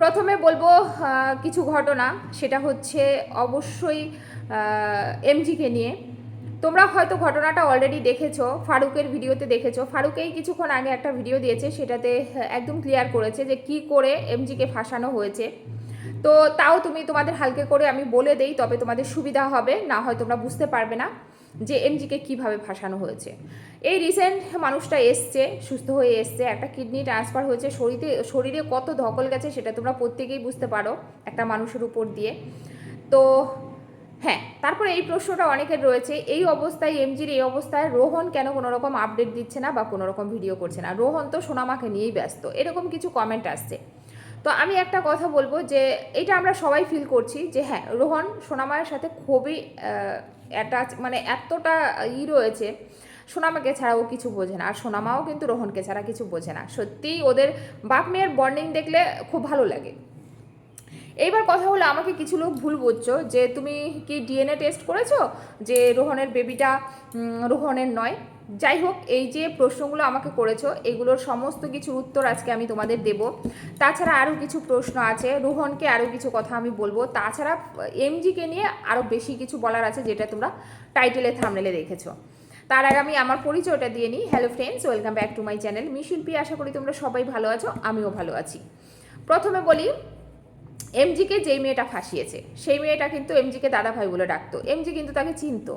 প্রথমে বলব কিছু ঘটনা। সেটা হচ্ছে অবশ্যই এমজিকে নিয়ে। তোমরা হয়তো ঘটনাটা অলরেডি দেখেছ, ফারুকের ভিডিওতে দেখেছ। ফারুকেই কিছুক্ষণ আগে একটা ভিডিও দিয়েছে, সেটাতে একদম ক্লিয়ার করেছে যে কি করে এমজিকে ফাঁসানো হয়েছে। তো তাও তুমি তোমাদের হালকে করে আমি বলে দেই, তবে তোমাদের সুবিধা হবে, না হয় তোমরা বুঝতে পারবে না। যে এমজিকে কীভাবে ফাঁসানো হয়েছে। এই রিসেন্ট মানুষটা এসছে, সুস্থ হয়ে এসছে, একটা কিডনি ট্রান্সফার হয়েছে, শরীরে শরীরে কত ধকল গেছে সেটা তোমরা প্রত্যেকেই বুঝতে পারো একটা মানুষের উপর দিয়ে। তো হ্যাঁ তারপরে এই প্রশ্নটা অনেকের রয়েছে, এই অবস্থায়, এমজির এই অবস্থায় রোহন কেন কোনো রকম আপডেট দিচ্ছে না বা কোনো রকম ভিডিও করছে না? রোহন তো সোনামাকে নিয়েই ব্যস্ত। এরকম কিছু কমেন্ট আসছে। তো আমি একটা কথা বলব যে এটা আমরা সবাই ফিল করছি যে হ্যাঁ রোহন সোনামায়ের সাথে খুবই অ্যাটাচ মানে এতটা ই রয়েছে। সোনামাকে ছাড়া ও কিছু বোঝে না। আর সোনামাও কিন্তু রোহনকে ছাড়া কিছু বোঝে না। সত্যিই ওদের বাপ মেয়ের বন্ডিং দেখলে খুব ভালো লাগে। এইবার কথা হলো আমাকে কিছু লোক ভুল বুঝছ যে তুমি কি ডিএনএ টেস্ট করেছ? যে রোহনের বেবিটা রোহনের নয়। যাই হোক এই যে প্রশ্নগুলো আমাকে করেছ, এগুলোর সমস্ত কিছুর উত্তর আজকে আমি তোমাদের দেব। তাছাড়া আরও কিছু প্রশ্ন আছে, রোহনকে আরও কিছু কথা আমি বলব। তাছাড়া এমজিকে নিয়ে আরও বেশি কিছু বলার আছে, যেটা তোমরা টাইটেলে, থামনেলে দেখেছ। তার আগে আমি আমার পরিচয়টা দিয়ে নিই। Hello friends welcome back to my channel মিশিল্পি আশা করি তোমরা সবাই ভালো আছো, আমিও ভালো আছি। প্রথমে বলি, এমজিকে যেই মেয়েটা ফাঁসিয়েছে, সেই মেয়েটা কিন্তু এমজিকে দাদা ভাই বলে ডাকতো। এমজি কিন্তু তাকে চিনতো।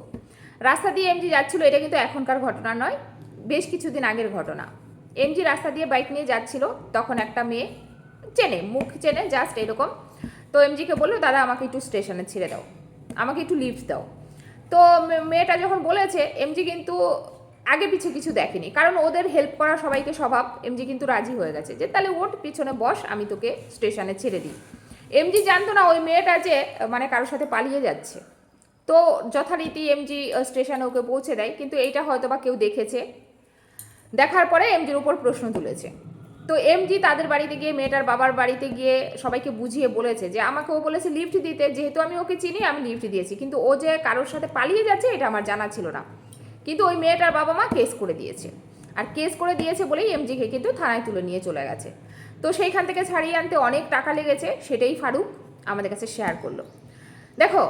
রাস্তা দিয়ে এমজি যাচ্ছিল, এটা কিন্তু এখনকার ঘটনা নয়, বেশ কিছুদিন আগের ঘটনা। এমজি রাস্তা দিয়ে বাইক নিয়ে যাচ্ছিল, তখন একটা মেয়ে চেনে, মুখ চেনে জাস্ট এরকম। তো এমজিকে বলল, দাদা, আমাকে একটু স্টেশনে ছেড়ে দাও, আমাকে একটু লিফট দাও। তো মেয়েটা যখন বলেছে এমজি কিন্তু আগে পিছে কিছু দেখেনি, কারণ ওদের হেল্প করা সবাইকে স্বভাব এমজি কিন্তু রাজি হয়ে গেছে যে, তাহলে ওট পিছনে বস, আমি তোকে স্টেশনে ছেড়ে দিই। এমজি জানতো না ওই মেয়েটা যে মানে কারোর সাথে পালিয়ে যাচ্ছে। তো যথারীতি এমজি স্টেশনে ওকে পৌঁছে দেয়, কিন্তু এইটা হয়তো বা কেউ দেখেছে। দেখার পরে এমজির উপর প্রশ্ন তুলেছে। তো এমজি তাদের বাড়িতে গিয়ে, মেয়েটার বাবার বাড়িতে গিয়ে সবাইকে বুঝিয়ে বলেছে যে আমাকে ও বলেছে লিফট দিতে, যেহেতু আমি ওকে চিনি, আমি লিফট দিয়েছি। কিন্তু ও যে কারোর সাথে পালিয়ে যাচ্ছে, এটা আমার জানা ছিল না। কিন্তু ওই মেয়েটার বাবা মা কেস করে দিয়েছে। আর কেস করে দিয়েছে বলেই এমজিকে কিন্তু থানায় তুলে নিয়ে চলে গেছে। তো সেইখান থেকে ছাড়িয়ে আনতে অনেক টাকা লেগেছে, সেটাই ফারুক আমাদের কাছে শেয়ার করল। দেখো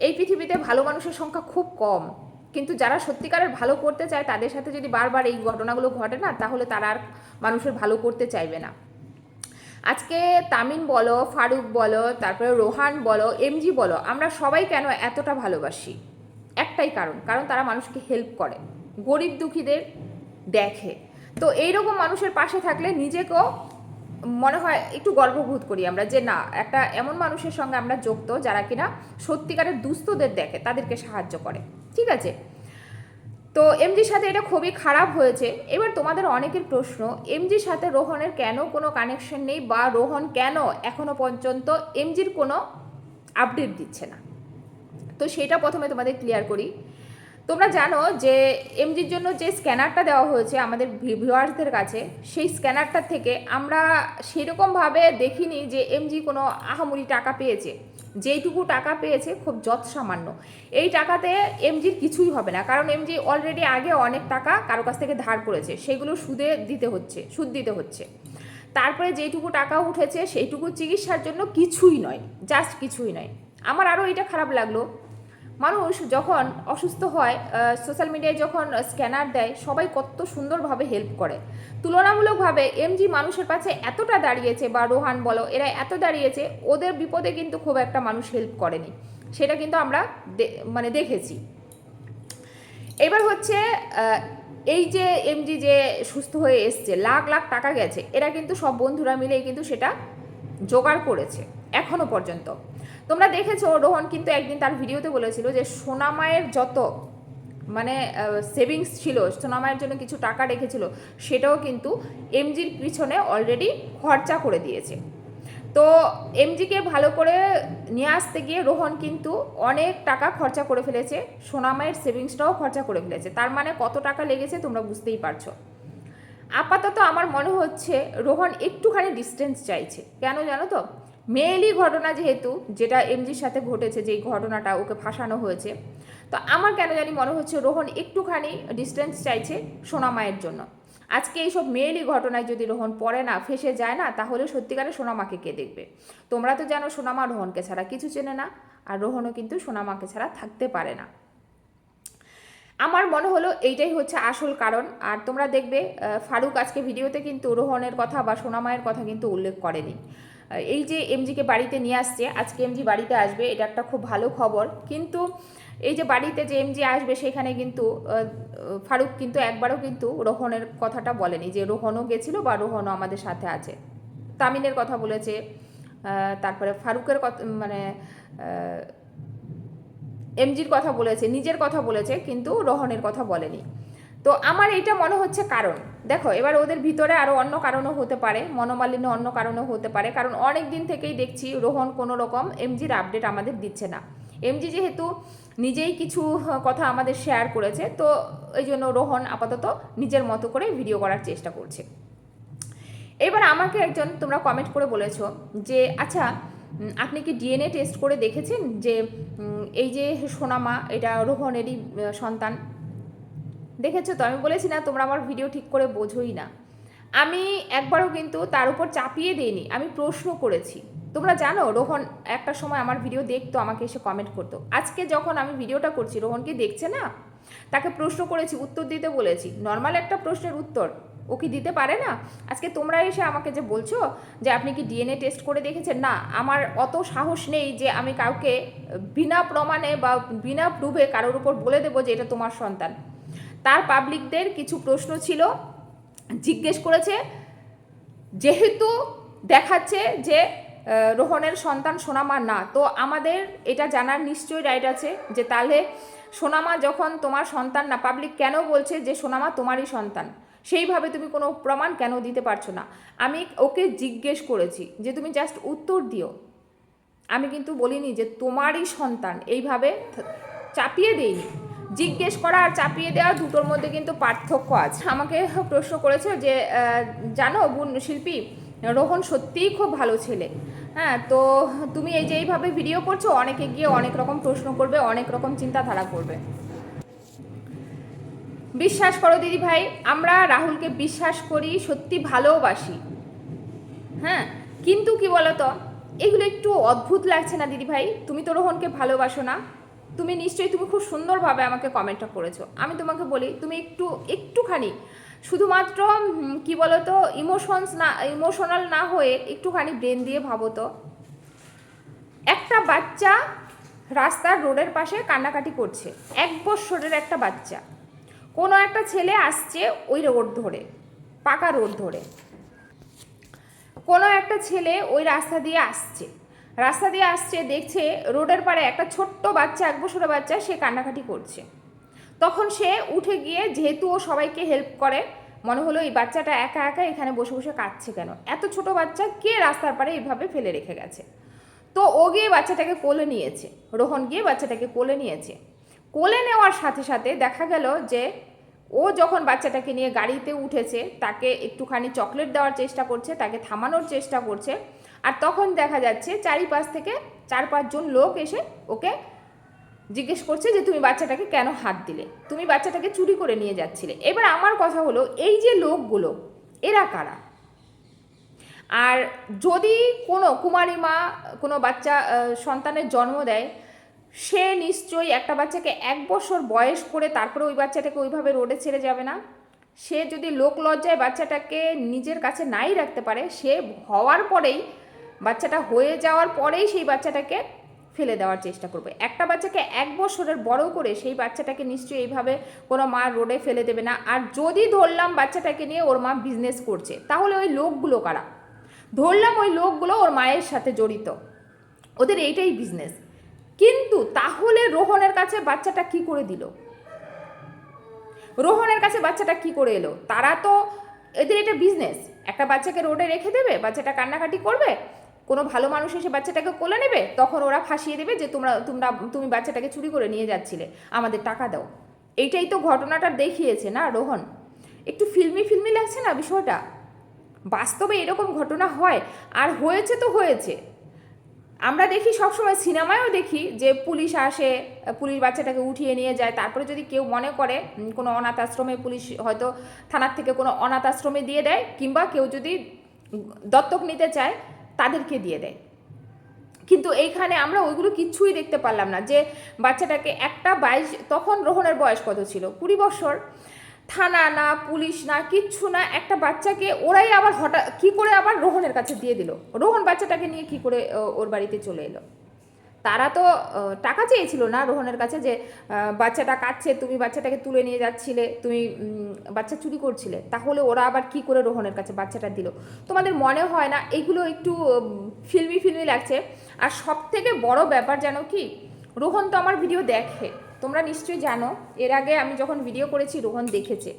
এই পৃথিবীতে ভালো মানুষের সংখ্যা খুব কম। কিন্তু যারা সত্যিকারের ভালো করতে চায়, তাদের সাথে যদি বারবার এই ঘটনাগুলো ঘটে না, তাহলে তারা আর মানুষের ভালো করতে চাইবে না। আজকে তামিন বলো, ফারুক বলো, তারপরে রোহান বলো এমজি বলো, আমরা সবাই কেন এতটা ভালোবাসি? একটাই কারণ কারণ তারা মানুষকে হেল্প করে। গরিব দুঃখীদের দেখে। তো এইরকম মানুষের পাশে থাকলে নিজেকেও মনে হয় একটু গর্ববোধ করি আমরা যে না, একটা এমন মানুষের সঙ্গে আমরা যুক্ত যারা কিনা সত্যিকারের দুস্থদের দেখে, তাদেরকে সাহায্য করে। ঠিক আছে? তো এমজির সাথে এটা খুবই খারাপ হয়েছে। এবার তোমাদের অনেকের প্রশ্ন, এমজির সাথে রোহনের কেন কোনো কানেকশন নেই বা রোহন কেন এখনও পর্যন্ত এমজির কোনো আপডেট দিচ্ছে না? তো সেটা প্রথমে তোমাদের ক্লিয়ার করি। তোমরা জানো যে এমজির জন্য যে স্ক্যানারটা দেওয়া হয়েছে আমাদের ভিউয়ার্সদের কাছে, সেই স্ক্যানারটার থেকে আমরা সেরকমভাবে দেখিনি যে এমজি কোনো আহামরি টাকা পেয়েছে। যেইটুকু টাকা পেয়েছে খুব যৎ সামান্য এই টাকাতে এমজির কিছুই হবে না, কারণ এমজি অলরেডি আগে অনেক টাকা কারও কাছ থেকে ধার করেছে, সেগুলো সুদে দিতে হচ্ছে, সুদ দিতে হচ্ছে। তারপরে যেইটুকু টাকা উঠেছে, সেইটুকু চিকিৎসার জন্য কিছুই নয় জাস্ট কিছুই নয়। আমার আরও এটা খারাপ লাগল মানুষ যখন অসুস্থ হয় সোশ্যাল মিডিয়ায় যখন স্ক্যানার দেয়, সবাই কত সুন্দরভাবে হেল্প করে। তুলনামূলকভাবে এমজি মানুষের কাছে এতটা দাঁড়িয়েছে, বা রোহান বলো, এরা এত দাঁড়িয়েছে, ওদের বিপদে কিন্তু খুব একটা মানুষ হেল্প করেনি। সেটা কিন্তু আমরা মানে দেখেছি। এবার হচ্ছে এই যে এমজি যে সুস্থ হয়ে এসছে, লাখ লাখ টাকা গেছে, এরা কিন্তু সব বন্ধুরা মিলেই কিন্তু সেটা জোগাড় করেছে। এখনও পর্যন্ত। তোমরা দেখেছ, রোহন কিন্তু একদিন তার ভিডিওতে বলেছিল যে সোনামায়ের যত মানে সেভিংস ছিল সোনামায়ের জন্য কিছু টাকা রেখেছিল, সেটাও কিন্তু এমজির পিছনে অলরেডি খরচা করে দিয়েছে। তো এমজিকে ভালো করে নিয়ে আসতে গিয়ে রোহন কিন্তু অনেক টাকা খরচা করে ফেলেছে সোনামায়ের সেভিংসটাও খরচা করে ফেলেছে। তার মানে কত টাকা লেগেছে তোমরা বুঝতেই পারছ। আপাতত আমার মনে হচ্ছে রোহন একটুখানি ডিস্টেন্স চাইছে। কেন জানো তো? মেয়েলি ঘটনা যেহেতু, যেটা এমজির সাথে ঘটেছে, যেই ঘটনাটা ওকে ফাঁসানো হয়েছে, তো আমার কেন জানি মনে হচ্ছে রোহন একটুখানি ডিস্টেন্স চাইছে সোনামায়ের জন্য। আজকে এইসব মেয়েলি ঘটনায় যদি রোহন পড়ে না, ফেসে যায় না, তাহলে সত্যিকারে সোনামাকে কে দেখবে? তোমরা তো জানো সোনামা রোহনকে ছাড়া কিছু চেনে না, আর রোহনও কিন্তু সোনামাকে ছাড়া থাকতে পারে না। আমার মনে হলো এইটাই হচ্ছে আসল কারণ, আর তোমরা দেখবে ফারুক আজকে ভিডিওতে কিন্তু রোহনের কথা বা সোনামায়ের কথা কিন্তু উল্লেখ করেনি। এই যে এমজিকে বাড়িতে নিয়ে আসছে, আজকে এমজি বাড়িতে আসবে, এটা একটা খুব ভালো খবর। কিন্তু এই যে বাড়িতে যে এমজি আসবে, সেখানে কিন্তু ফারুক কিন্তু একবারও কিন্তু রোহনের কথাটা বলেনি যে রোহনও গেছিল বা রোহনও আমাদের সাথে আছে। তামিনের কথা বলেছে তারপরে ফারুকের কথা মানে এমজির কথা বলেছে, নিজের কথা বলেছে, কিন্তু রোহনের কথা বলেনি। তো আমার এটা মনে হচ্ছে কারণ। দেখো, এবার ওদের ভিতরে আরও অন্য কারণও হতে পারে, মনোমালিন্য অন্য কারণও হতে পারে, কারণ অনেক দিন থেকেই দেখছি রোহন কোনো রকম এমজির আপডেট আমাদের দিচ্ছে না। এমজি যেহেতু নিজেই কিছু কথা আমাদের শেয়ার করেছে, তো এই জন্য রোহন আপাতত নিজের মতো করে ভিডিও করার চেষ্টা করছে। এবার আমাকে একজন তোমরা কমেন্ট করে বলেছ যে আচ্ছা আপনি কি ডিএনএ টেস্ট করে দেখেছেন যে এই যে সোনামা, এটা রোহনেরই সন্তান? দেখেছ তো? আমি বলেছি না, তোমরা আমার ভিডিও ঠিক করে বোঝোই না। আমি একবারও কিন্তু তার উপর চাপিয়ে দিইনি, আমি প্রশ্ন করেছি। তোমরা জানো, রোহন একটা সময় আমার ভিডিও দেখতো, আমাকে এসে কমেন্ট করতো। আজকে যখন আমি ভিডিওটা করছি, রোহন কি দেখছে না? তাকে প্রশ্ন করেছি, উত্তর দিতে বলেছি। নর্মাল একটা প্রশ্নের উত্তর। ও কি দিতে পারে না? আজকে তোমরা এসে আমাকে যে বলছো যে আপনি কি ডিএনএ টেস্ট করে দেখেছেন? না, আমার অত সাহস নেই যে আমি কাউকে বিনা প্রমাণে বা বিনা প্রুভে কারোর উপর বলে দেবো যে এটা তোমার সন্তান। তার পাবলিকদের কিছু প্রশ্ন ছিল। জিজ্ঞেস করেছে, যেহেতু দেখাচ্ছে যে রোহনের সন্তান সোনামা না, তো আমাদের এটা জানার নিশ্চয়ই রাইট আছে যে তাহলে সোনামা যখন তোমার সন্তান না পাবলিক কেন বলছে যে সোনামা তোমারই সন্তান? সেইভাবে তুমি কোনো প্রমাণ কেন দিতে পারছ না? আমি ওকে জিজ্ঞেস করেছি যে, তুমি জাস্ট উত্তর দিও। আমি কিন্তু বলিনি যে তোমারই সন্তান, এইভাবে চাপিয়ে দেইনি। জিজ্ঞেস করা আর চাপিয়ে দেওয়া দুটোর মধ্যে কিন্তু পার্থক্য আছে। আমাকে প্রশ্ন করেছে যে জানো বোন শিল্পী, রোহন সত্যিই খুব ভালো ছেলে। হ্যাঁ তো তুমি এই যে এইভাবে ভিডিও করছ, অনেকে গিয়ে অনেক রকম প্রশ্ন করবে, অনেক রকম চিন্তাধারা করবে। বিশ্বাস করো দিদি ভাই, আমরা রাহুলকে বিশ্বাস করি, সত্যি ভালোবাসি। হ্যাঁ কিন্তু কি বলতো? এগুলো একটু অদ্ভুত লাগছে না দিদি ভাই? তুমি তো রোহনকে ভালোবাসো না। তুমি নিশ্চয়ই তুমি খুব সুন্দরভাবে আমাকে কমেন্টটা করেছ। আমি তোমাকে বলি, তুমি একটু, একটুখানি, শুধুমাত্র কি বলতো ইমোশনস না ইমোশনাল না হয়ে একটুখানি ব্রেন দিয়ে ভাবো তো। একটা বাচ্চা রাস্তার রোডের পাশে কান্নাকাটি করছে, এক বৎসরের একটা বাচ্চা। কোনো একটা ছেলে আসছে ওই রোড ধরে, পাকা রোড ধরে। কোনো একটা ছেলে ওই রাস্তা দিয়ে আসছে। রাস্তা দিয়ে আসছে, দেখছে রোডের পাড়ে একটা ছোট্ট বাচ্চা, এক বছরের বাচ্চা, সে কান্নাকাটি করছে। তখন সে উঠে গিয়ে যেহেতু ও সবাইকে হেল্প করে, মনে হলো এই বাচ্চাটা একা একা এখানে বসে বসে কাঁদছে কেন? এত ছোট বাচ্চা কে রাস্তার পাড়ে এইভাবে ফেলে রেখে গেছে? তো ও গিয়ে বাচ্চাটাকে কোলে নিয়েছে, রোহন গিয়ে বাচ্চাটাকে কোলে নিয়েছে। কোলে নেওয়ার সাথে সাথে দেখা গেল যে ও যখন বাচ্চাটাকে নিয়ে গাড়িতে উঠেছে, তাকে একটুখানি চকলেট দেওয়ার চেষ্টা করছে, তাকে থামানোর চেষ্টা করছে আর তখন দেখা যাচ্ছে চারিপাশ থেকে চার পাঁচজন লোক এসে ওকে জিজ্ঞেস করছে যে, তুমি বাচ্চাটাকে কেন হাত দিলে? তুমি বাচ্চাটাকে চুরি করে নিয়ে যাচ্ছিলে। এবার আমার কথা হলো, এই যে লোকগুলো, এরা কারা? আর যদি কোনো কুমারী মা, কোনো বাচ্চা সন্তানের জন্ম দেয়, সে নিশ্চয়ই একটা বাচ্চাকে এক বছর বয়স করে তারপরে ওই বাচ্চাটাকে ওইভাবে রোডে ছেড়ে যাবে না। সে যদি লোক লজ্জায় বাচ্চাটাকে নিজের কাছে নাই রাখতে পারে, সে হওয়ার পরেই বাচ্চাটা হয়ে যাওয়ার পরেই সেই বাচ্চাটাকে ফেলে দেওয়ার চেষ্টা করবে। একটা বাচ্চাকে এক বছরের বড় করে সেই বাচ্চাটাকে নিশ্চয়ই এইভাবে কোনো মা রোডে ফেলে দেবে না। আর যদি ধরলাম বাচ্চাটাকে নিয়ে ওর মা বিজনেস করছে, তাহলে ওই লোকগুলো কারা? ধরলাম ওই লোকগুলো ওর মায়ের সাথে জড়িত। ওদের এইটাই বিজনেস কিন্তু তাহলে রোহনের কাছে বাচ্চাটা কি করে দিল? রোহনের কাছে বাচ্চাটা কি করে এলো? তারা তো এদের এটা বিজনেস একটা বাচ্চাকে রোডে রেখে দেবে, বাচ্চাটা কান্নাকাটি করবে কোনো ভালো মানুষ এসে বাচ্চাটাকে কোলে নেবে, তখন ওরা ফাঁসিয়ে দেবে যে তোমরা তোমরা, তুমি বাচ্চাটাকে চুরি করে নিয়ে যাচ্ছিলে, আমাদের টাকা দাও। এইটাই তো ঘটনাটা দেখিয়েছে না রোহন? একটু ফিল্মি ফিল্মি লাগছে না বিষয়টা? বাস্তবে এরকম ঘটনা হয়, আর হয়েছে তো হয়েছে। আমরা দেখি সবসময় সিনেমায়ও দেখি যে পুলিশ আসে, পুলিশ বাচ্চাটাকে উঠিয়ে নিয়ে যায়, তারপরে যদি কেউ মনে করে কোনো অনাথ আশ্রমে পুলিশ হয়তো থানার থেকে কোনো অনাথ আশ্রমে দিয়ে দেয়, কিংবা কেউ যদি দত্তক নিতে চায় তাদেরকে দিয়ে দেয়। কিন্তু এইখানে আমরা ওইগুলো কিচ্ছুই দেখতে পারলাম না যে বাচ্চাটাকে একটা বাইশ, তখন রোহনের বয়স কত ছিল? কুড়ি বছর। থানা না, পুলিশ না, কিচ্ছু না, একটা বাচ্চাকে ওরাই আবার হঠাৎ, কী করে আবার রোহনের কাছে দিয়ে দিল? রোহন বাচ্চাটাকে নিয়ে কি করে ওর বাড়িতে চলে এলো? তারা তো টাকা চেয়েছিল না রোহনের কাছে যে বাচ্চাটা কাটছে, তুমি বাচ্চাটাকে তুলে নিয়ে যাচ্ছিলে, তুমি বাচ্চা চুরি করছিলে। তাহলে ওরা আবার কি করে রোহনের কাছে বাচ্চাটা দিল? তোমাদের মনে হয় না এগুলো একটু ফিল্মি ফিল্মি লাগছে? আর সব থেকে বড় ব্যাপার যেন কি, রোহন তো আমার ভিডিও দেখে। তোমরা নিশ্চয়ই জানো, এর আগে আমি যখন ভিডিও করেছি, রোহন দেখেছে।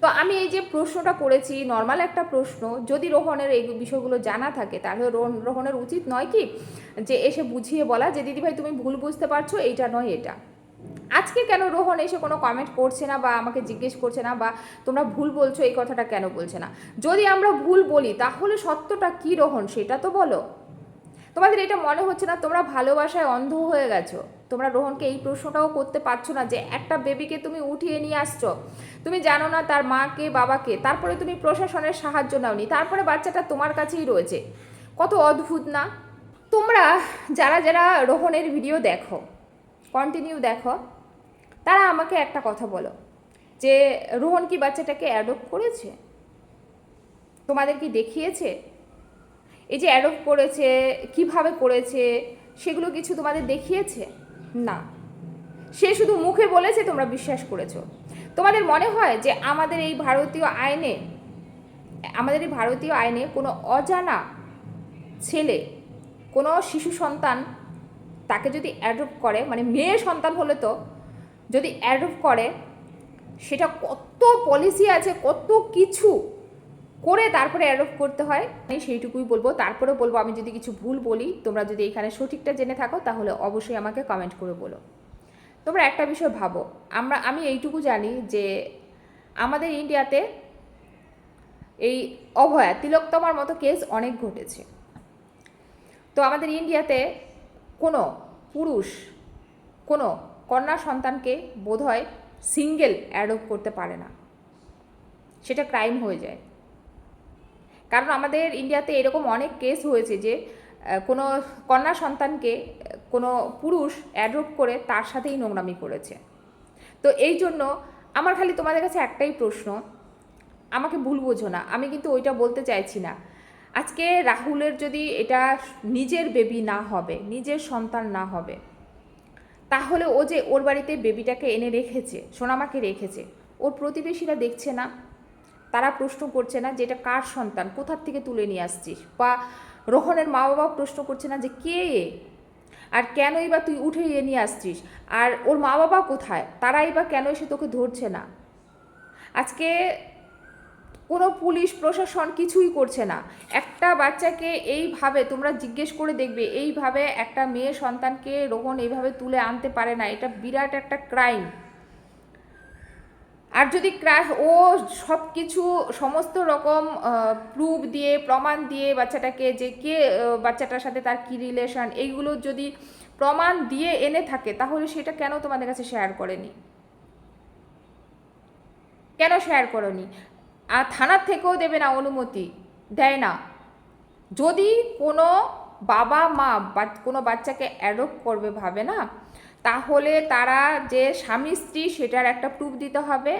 তো আমি এই যে প্রশ্নটা করেছি নর্মাল একটা প্রশ্ন, যদি রোহনের এই বিষয়গুলো জানা থাকে, তাহলে রোহন- রোহনের উচিত নয় কি, যে এসে বুঝিয়ে বলা যে, দিদিভাই, তুমি ভুল বুঝতে পারছ, এইটা নয় এটা। আজকে কেন রোহন এসে কোনো কমেন্ট করছে না বা আমাকে জিজ্ঞেস করছে না বা তোমরা ভুল বলছো, এই কথাটা কেন বলছে না? যদি আমরা ভুল বলি, তাহলে সত্যটা কি রোহন, সেটা তো বলো। তোমাদের এটা মনে হচ্ছে না? তোমরা ভালোবাসায় অন্ধ হয়ে গেছো। তোমরা রোহনকে এই প্রশ্নটাও করতে পারছ না যে একটা বেবিকে তুমি উঠিয়ে নিয়ে আসছো। তুমি জানো না তার মাকে বাবাকে তারপরে তুমি প্রশাসনের সাহায্য নাওনি। তারপরে বাচ্চাটা তোমার কাছেই রয়েছে। কত অদ্ভুত না? তোমরা যারা যারা রোহনের ভিডিও দেখো কন্টিনিউ দেখো, তারা আমাকে একটা কথা বলো। যে রোহন কি বাচ্চাটাকে অ্যাডপ্ট করেছে? তোমাদের কি দেখিয়েছে? এই যে অ্যাডপ্ট করেছে, কীভাবে করেছে, সেগুলো কিছু তোমাদের দেখিয়েছে? না। সে শুধু মুখে বলেছে, তোমরা বিশ্বাস করেছ। তোমাদের মনে হয় যে আমাদের এই ভারতীয় আইনে, আমাদের এই ভারতীয় আইনে কোনো অজানা ছেলে, কোনো শিশু সন্তান তাকে যদি অ্যাডপ্ট করে মানে মেয়ে সন্তান হলে তো, যদি অ্যাডপ্ট করে, সেটা কত পলিসি আছে, কত কিছু করে তারপরে অ্যাডপ্ট করতে হয়। আমি সেইটুকুই বলব। তারপরে বলব, আমি যদি কিছু ভুল বলি, তোমরা যদি এখানে সঠিকটা জেনে থাকো, তাহলে অবশ্যই আমাকে কমেন্ট করে বলো। তোমরা একটা বিষয় ভাবো। আমরা, আমি এইটুকু জানি যে আমাদের ইন্ডিয়াতে এই অভয়া তিলোত্তমার মতো কেস অনেক ঘটেছে। তো আমাদের ইন্ডিয়াতে কোনো পুরুষ, কোনো কন্যা সন্তানকে বোধহয় সিঙ্গেল অ্যাডপ্ট করতে পারে না। সেটা ক্রাইম হয়ে যায়। কারণ আমাদের ইন্ডিয়াতে এরকম অনেক কেস হয়েছে যে কোনো কন্যা সন্তানকে কোনো পুরুষ অ্যাডপ্ট করে তার সাথেই নোংরামি করেছে। তো এই জন্য আমার খালি তোমাদের কাছে একটাই প্রশ্ন, আমাকে ভুল বোঝো না, আমি কিন্তু ওইটা বলতে চাইছি না। আজকে রাহুলের যদি এটা নিজের বেবি না হবে, নিজের সন্তান না হবে, তাহলে ও যে ওর বাড়িতে বেবিটাকে এনে রেখেছে, সোনামাকে রেখেছে, ওর প্রতিবেশীরা দেখছে না তারা প্রশ্ন করছে না যে এটা কার সন্তান কোথার থেকে তুলে নিয়ে আসছিস? বা রোহনের মা বাবা প্রশ্ন করছে না যে কে? আর কেনই বা তুই উঠে এ নিয়ে আসছিস? আর ওর মা বাবা কোথায়? তারাই বা কেন এসে তোকে ধরছে না? আজকে কোনো পুলিশ, প্রশাসন কিছুই করছে না। একটা বাচ্চাকে এইভাবে তোমরা জিজ্ঞেস করে দেখবে, এইভাবে একটা মেয়ে সন্তানকে রোহন এইভাবে তুলে আনতে পারে না। এটা বিরাট একটা ক্রাইম। আর যদি ক্রা- ও সব কিছু সমস্ত রকম প্রুফ দিয়ে, প্রমাণ দিয়ে বাচ্চাটাকে যে কে বাচ্চাটার সাথে তার কী রিলেশন এইগুলো যদি প্রমাণ দিয়ে এনে থাকে, তাহলে সেটা কেন তোমাদের কাছে শেয়ার করেনি? কেন শেয়ার করনি? আর থানার থেকেও দেবে না অনুমতি, দেয় না। যদি কোনো বাবা মা বা কোনো বাচ্চাকে অ্যাডপ্ট করবে, ভাবে না তাহলে তারা যে স্বামী স্ত্রী সেটার একটা প্রুফ দিতে হবে,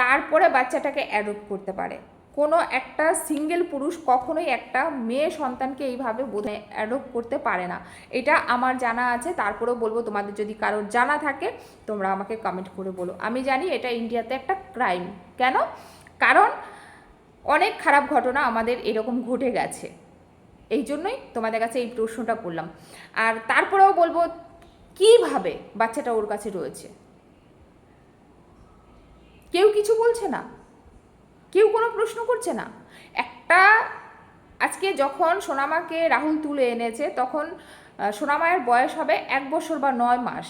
তারপরে বাচ্চাটাকে অ্যাডপ্ট করতে পারে। কোনো একটা সিঙ্গেল পুরুষ কখনোই একটা মেয়ে সন্তানকে এইভাবে বোধহয় অ্যাডপ্ট করতে পারে না। এটা আমার জানা আছে, তারপরেও বলব তোমাদের যদি কারোর জানা থাকে, তোমরা আমাকে কমেন্ট করে বলো। আমি জানি এটা ইন্ডিয়াতে একটা ক্রাইম কেন? কারণ অনেক খারাপ ঘটনা আমাদের এরকম ঘটে গেছে। এই জন্যই তোমাদের কাছে এই প্রশ্নটা করলাম। আর তারপরেও বলব কীভাবে বাচ্চাটা ওর কাছে রয়েছে? কেউ কিছু বলছে না। কেউ কোনো প্রশ্ন করছে না। একটা, আজকে যখন সোনামাকে রাহুল তুলে এনেছে, তখন সোনামায়ের বয়স হবে এক বছর বা নয় মাস।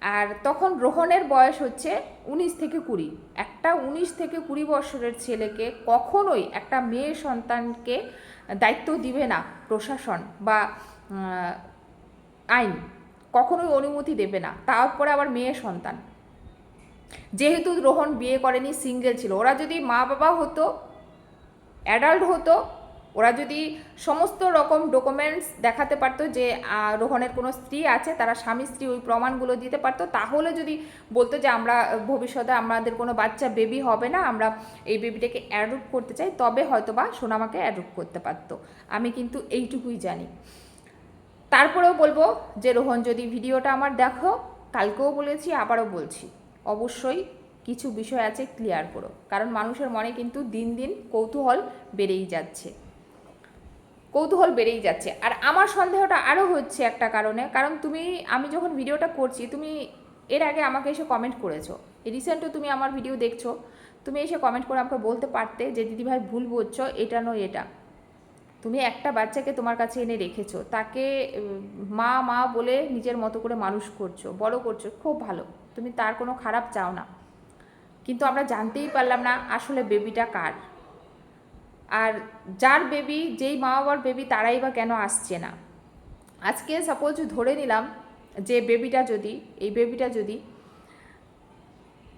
আর তখন রোহনের বয়স হচ্ছে উনিশ থেকে কুড়ি। একটা উনিশ থেকে কুড়ি বছরের ছেলেকে কখনোই একটা মেয়ে সন্তানকে দায়িত্ব দিবে না প্রশাসন বা আইন। কখনোই অনুমতি দেবে না। তারপরে আবার মেয়ে সন্তান। যেহেতু রোহন বিয়ে করেনি সিঙ্গেল ছিল। ওরা যদি মা বাবা হতো অ্যাডাল্ট হতো, ওরা যদি সমস্ত রকম ডকুমেন্টস দেখাতে পারতো যে রোহনের কোনো স্ত্রী আছে, তারা স্বামী স্ত্রী ওই প্রমাণগুলো দিতে পারতো, তাহলে যদি বলতো যে, আমরা ভবিষ্যতে আমাদের কোনো বাচ্চা বেবি হবে না, আমরা এই বেবিটাকে অ্যাডপ্ট করতে চাই, তবে হয়তো বা সোনামাকে অ্যাডপ্ট করতে পারতো। আমি কিন্তু এইটুকুই জানি। তারপরেও বলব যে রোহন, যদি ভিডিওটা আমার দেখো, কালকেও বলেছি, আবারও বলছি। অবশ্যই কিছু বিষয় আছে ক্লিয়ার করো। কারণ মানুষের মনে কিন্তু দিন দিন কৌতূহল বেড়েই যাচ্ছে। কৌতূহল বেড়েই যাচ্ছে। আর আমার সন্দেহটা আরও হচ্ছে একটা কারণে, কারণ তুমি, আমি যখন ভিডিওটা করছি, তুমি এর আগে আমাকে এসে কমেন্ট করেছ। রিসেন্টও তুমি আমার ভিডিও দেখছ। তুমি এসে কমেন্ট করে আমাকে বলতে পারতে যে, দিদিভাই, ভুল বলছো এটা নয় এটা। তুমি একটা বাচ্চাকে তোমার কাছে এনে রেখেছো, তাকে মা মা বলে নিজের মতো করে মানুষ করছ, বড় করছ, খুব ভালো। তুমি তার কোনো খারাপ চাও না। কিন্তু আমরা জানতেই পারলাম না আসলে বেবিটা কার। আর যার বেবি, যেই মা বাবার বেবি, তারাই বা কেন আসছে না। আজকে সাপোজ ধরে নিলাম যে বেবিটা যদি, এই বেবিটা যদি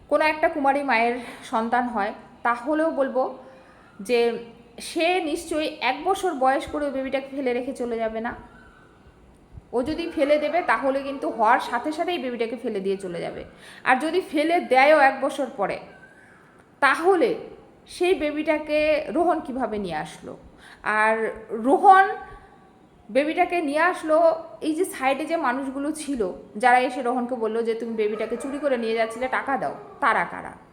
কোনো একটা কুমারী মায়ের সন্তান হয়, তাহলেও বলব যে সে নিশ্চয়ই এক বছর বয়স করে ওই বেবিটাকে ফেলে রেখে চলে যাবে না। ও যদি ফেলে দেবে, তাহলে কিন্তু হওয়ার সাথে সাথেই বেবিটাকে ফেলে দিয়ে চলে যাবে। আর যদি ফেলে দেয়ও এক বছর পরে, তাহলে সেই বেবিটাকে রোহন কীভাবে নিয়ে আসলো? আর রোহন বেবিটাকে নিয়ে আসলো, এই যে সাইডে যে মানুষগুলো ছিল, যারা এসে রোহনকে বলল যে, তুমি বেবিটাকে চুরি করে নিয়ে যাচ্ছিলে, টাকা দাও। তারা কারা?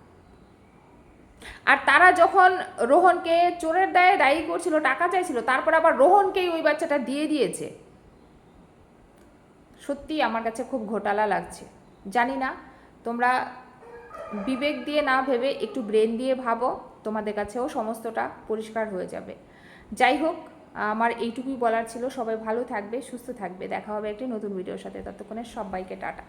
আর তারা যখন রোহনকে চোরের দায়ে দায়ী করছিল, টাকা চাইছিল, তারপর আবার রোহনকেই ওই বাচ্চাটা দিয়ে দিয়েছে। সত্যি আমার কাছে খুব ঘোটালা লাগছে। জানি না, তোমরা বিবেক দিয়ে না ভেবে একটু ব্রেন দিয়ে ভাবো, তোমাদের কাছেও সমস্তটা পরিষ্কার হয়ে যাবে। যাই হোক, আমার এইটুকুই বলার ছিল। সবাই ভালো থাকবে, সুস্থ থাকবে। দেখা হবে একটি নতুন ভিডিওর সাথে। ততক্ষণে সবাইকে টাটা।